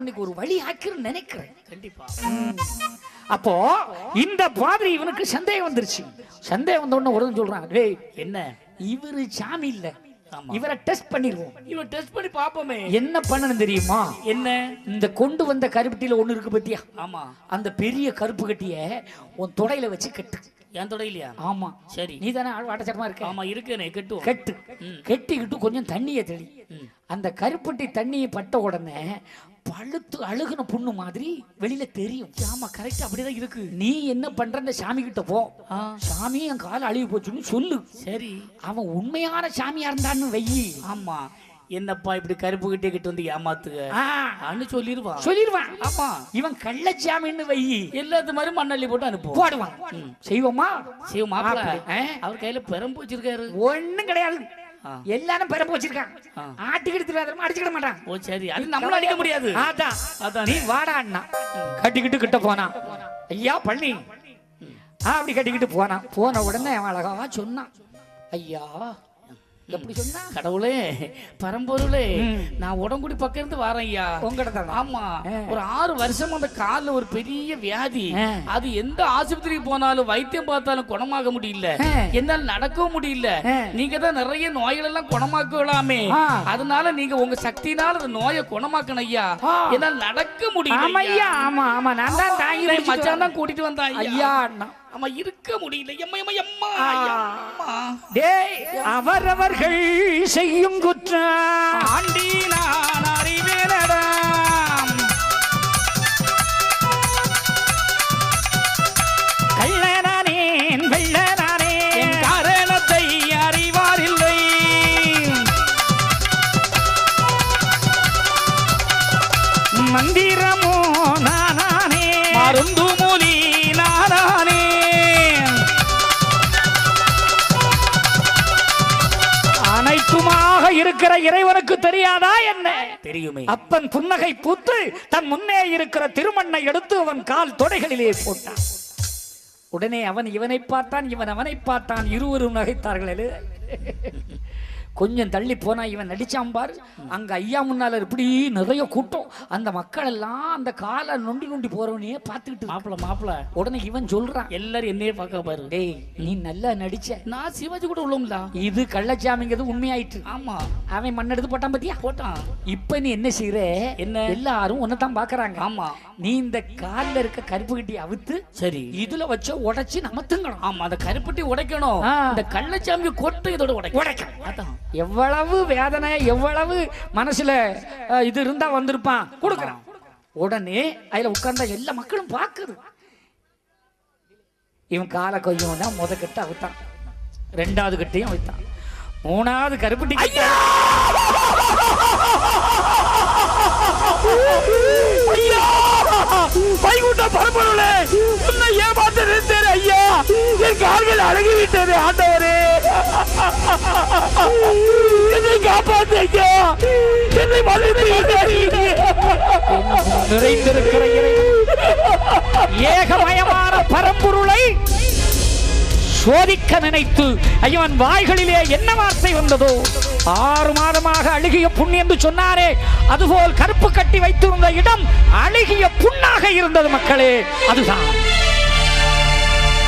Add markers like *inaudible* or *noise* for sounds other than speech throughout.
இன்னைக்கு ஒரு வழி ஆக்கிரும் நினைக்கிறேன். கண்டிப்பா. அப்போ இந்த பாதிரி இவனுக்கு சந்தேகம் வந்துருச்சு. சந்தேகம் வந்த உடனே ஒருவன் சொல்றான் டேய் என்ன? இவரு சாமி இல்ல. இவரை டெஸ்ட் பண்ணிடுவோம். இவன் டெஸ்ட் பண்ணி பாப்போமே. என்ன பண்ணணும் தெரியுமா? என்ன? இந்த கொண்டு வந்த கருப்பட்டியில ஒண்ணு இருக்கு பத்தியா? ஆமா. அந்த பெரிய கருப்பு கட்டிய உன் தொடையில வச்சு கட்டு. என் தொடையிலையா? ஆமா. சரி. நீ தானே வாட்டச்சரமா இருக்க? ஆமா இருக்கேனே கட்டுவோம் கட்டு. கெட்டிக்கிட்டு கொஞ்சம் தண்ணியை தெளி. அந்த கருப்பட்டி தண்ணியை பட்ட உடனே பழுத்து அழுகுன புண்ணு மாதிரி வெளியில தெரியும். ஆமா கரெக்ட் அப்படிதான் இருக்கு. நீ என்ன பண்ற இந்த சாமி கிட்ட போ. சாமி என் கால் அழுகி போச்சுன்னு சொல்லு. சரி. அவன் உண்மையான சாமியா இருந்தான்னு வெயி ஆமா. என்னப்பா இப்படி கருப்பு கிட்டே கிட்ட வந்து அன்னு சொல்லிருவான். சொல்லிடுவான் ஆமா. இவன் கள்ளச்சாமின்னு வெயி எல்லாத்து மாதிரி மண்ணள்ளி போட்டு அனுப்புவோம் போடுவான். செய்வோமா? ஆ? அவர் கையில பெரம்பு வச்சிருக்காரு. ஒண்ணும் கிடையாது. எல்லாரும் பெறப்பு வச்சிருக்கான் ஆ. ஆட்டிக்கிட்டு திருவாதிரமா அடிச்சுக்கிட மாட்டான். ஓ சரி. அது நம்மள அடிக்க முடியாது. அதான். அதான். நீ வாடா அண்ணா. கட்டிக்கிட்டு கிட்ட போனான் ஐயா பழனி அப்படி கட்டிக்கிட்டு போனான் போன உடனே அவன் அழகாவா சொன்னான். ஐயா எப்படி சொன்னா? கடவுளே பரம்பொருளே. நான் உடம்புடி பக்கம் இருந்து வரேன் ஐயா உங்ககிட்ட தான் ஆமா. ஒரு ஆறு வருஷம் அந்த கால்ல ஒரு பெரிய வியாதி. அது எந்த ஆஸ்பத்திரிக்கு போனாலும் வைத்தியம் பார்த்தாலும் குணமாக முடியல. என்னால நடக்கவும் முடியல. நீங்க தான் நிறைய நோய்கள் எல்லாம் குணமாக்கலாமே. அதனால நீங்க உங்க சக்தினால அந்த நோயை குணமாக்கணும் ஐயா. என்னால நடக்க முடியல ஆமா ஐயா ஆமா ஆமா. நான் தான் மச்சான் தான் கூட்டிட்டு வந்தான் ஐயா. ஆமா இருக்க முடியல. அவரவர்கள் செய்யும் குற்றம். ஆண்டி நான் இறைவனுக்கு தெரியாதா என்ன? தெரியுமே. அப்பன் புன்னகை பூத்து தன் முன்னே இருக்கிற திருமண்ணை எடுத்து அவன் கால் தொடைகளிலே போட்டான். உடனே அவன் இவனை பார்த்தான் இவன் அவனை பார்த்தான் இருவரும் நகைத்தார்களே. *laughs* கொஞ்சம் தள்ளி போனா இவன் நடிச்சான் பாரு. அங்க ஐயா முன்னால இப்படி நிறைய கூட்டம். அந்த மக்கள் எல்லாம் அந்த காலை நொண்டி நொண்டி போறவனையே பார்த்துக்கிட்டு மாப்பிள மாப்பிள. உடனே இவன் சொல்றான். எல்லாரும் என்னையே பார்க்க பாரு. டேய் நீ நல்லா நடிச்ச. நான் சிவாஜி கூட உள்ளோம்ல இது கள்ளச்சாமிங்கிறது உண்மையாயிற்று. ஆமா. அவன் மண்ணெடுத்து போட்டான் பத்தியா? போட்டான். இப்ப நீ என்ன செய்யற என்ன? எல்லாரும் உன்னைத்தான் பாக்குறாங்க ஆமா. நீ இந்த கால்ல இருக்க கருப்பு கட்டி அவுத்து சரி. இதுல வச்ச உடைச்சு நம்ம திங்கணும் ஆமா அந்த கருப்பட்டி உடைக்கணும். இந்த கள்ளச்சாமி கொட்டை இதோட உடைக்கணும். அதான். எவ்வளவு வேதனை எவ்வளவு மனசுல இது இருந்தா வந்திருப்பான். கொடுக்கறான். உடனே அதுல உட்கார்ந்த எல்லா மக்களும் பாக்குது இவன் காலை கொஞ்சம் தான் முத கட்ட அவுத்தான். ரெண்டாவது கட்டையும் அவுத்தான். மூணாவது கருப்பட்டி பரம்பொருளே உன்னை ஏமாத்த நிறுத்தேன் ஐயா. என் கால்கள் அழகி விட்டது ஆண்டவரே. என்னை காப்பாத்து என்னை மன்னித்து நிறைந்திருக்கிற ஏகமயமான பரம்பொருளை சோதிக்க நினைத்து ஐயவன் வாய்களிலே என்ன வார்த்தை வந்ததோ? ஆறு மாதமாக அழுகிய புண் என்று சொன்னாரே. அதுபோல் கருப்பு கட்டி வைத்திருந்த இடம் அழுகிய புண்ணாக இருந்தது மக்களே. அதுதான்.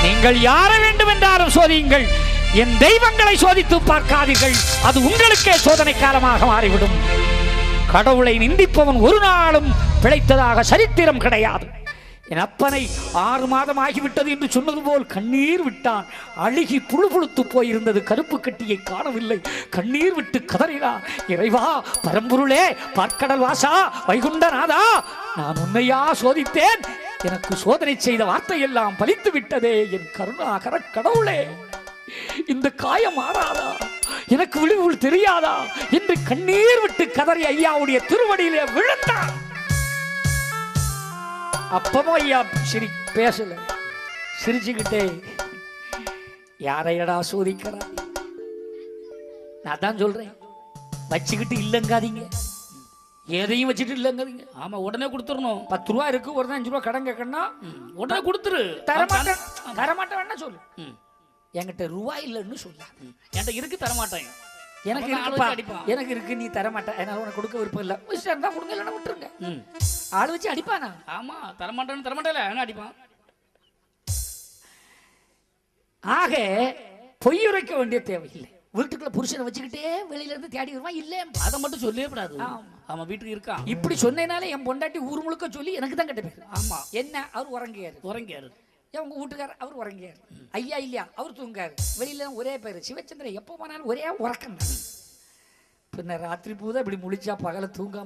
நீங்கள் யார வேண்டும் என்றாலும் சோதியுங்கள். என் தெய்வங்களை சோதித்து பார்க்காதீர்கள். அது உங்களுக்கே சோதனை காலமாக மாறிவிடும். கடவுளை நிந்திப்பவன் ஒரு நாளும் பிழைத்ததாக சரித்திரம் கிடையாது. என் அப்பனை ஆறு மாதம் ஆகிவிட்டது என்று சொன்னது போல் கண்ணீர் விட்டான். அழுகி புழு புழுத்து போயிருந்தது. கருப்பு கட்டியை காணவில்லை. கண்ணீர் விட்டு கதறினான் இறைவா பரம்பொருளே பார்க்கடல் வாசா வைகுண்டநாதா நான் உன்னையா சோதித்தேன்? எனக்கு சோதனை செய்த வார்த்தையெல்லாம் பலித்து விட்டதே என் கருணாகர கடவுளே. இந்த காயம் ஆறாதா எனக்கு விழிவுள் தெரியாதா? என்று கண்ணீர் விட்டு கதறி ஐயாவுடைய திருவடியிலே விழுந்தான் அப்பவும் ஐயா சிரி பேசல. சிரிச்சுக்கிட்டே யாரையடா சோதிக்கிறாய் நான் தான் சொல்றேன். வச்சுக்கிட்டு இல்லங்காதீங்க. எதையும் வச்சுட்டு இல்லங்காதீங்க. ஆமா உடனே கொடுத்துடணும். பத்து ரூபா இருக்கு ஒரு அஞ்சு ரூபா கடன் கேட்கணும்னா உடனே கொடுத்துரு. தரமாட்டேன் தரமாட்டேன் வேணா சொல்லு. என்கிட்ட ரூபாய் இல்லைன்னு சொல்ல ம். என்கிட்ட இருக்கு தரமாட்டேன் எனக்கு இருக்குப்பா. எனக்கு இருக்கு நீ தர மாட்டேன் அதனால உனக்கு கொடுக்க விருப்பம் இல்லை. இஷ்டம் இருந்தா கொடுங்க இல்லைன்னா விட்டுருங்க. ஆள் வச்சு அடிப்பானா? ஆமா தரமாட்டேன்னு தரமாட்டேல என்ன அடிப்பான். ஆக பொய் உரைக்க வேண்டிய தேவையில்லை. வீட்டுக்குள்ள புருஷனை வச்சுக்கிட்டே வெளியில இருந்து தேடி வருவான் இல்லை அதை மட்டும் சொல்லவே கூடாது. ஆமா. அவன் வீட்டுக்கு இருக்கான். இப்படி சொன்னேனாலே என் பொண்டாட்டி ஊர் முழுக்க சொல்லி எனக்கு தான் கெட்ட பேர். ஆமா. என்ன? அவர் உறங்கியாரு. உறங்கியாரு. ஏன் உங்க வீட்டுக்காரர் அவர் உறங்கியார். ஐயா இல்லையா? அவர் தூங்காரு வெளியில ஒரே பேரு. சிவச்சந்திரன் எப்போ போனாலும் ஒரே உறக்கம் தான் பின்ன ராத்திரி பூதா இப்படி முழிச்சா பகல தூங்க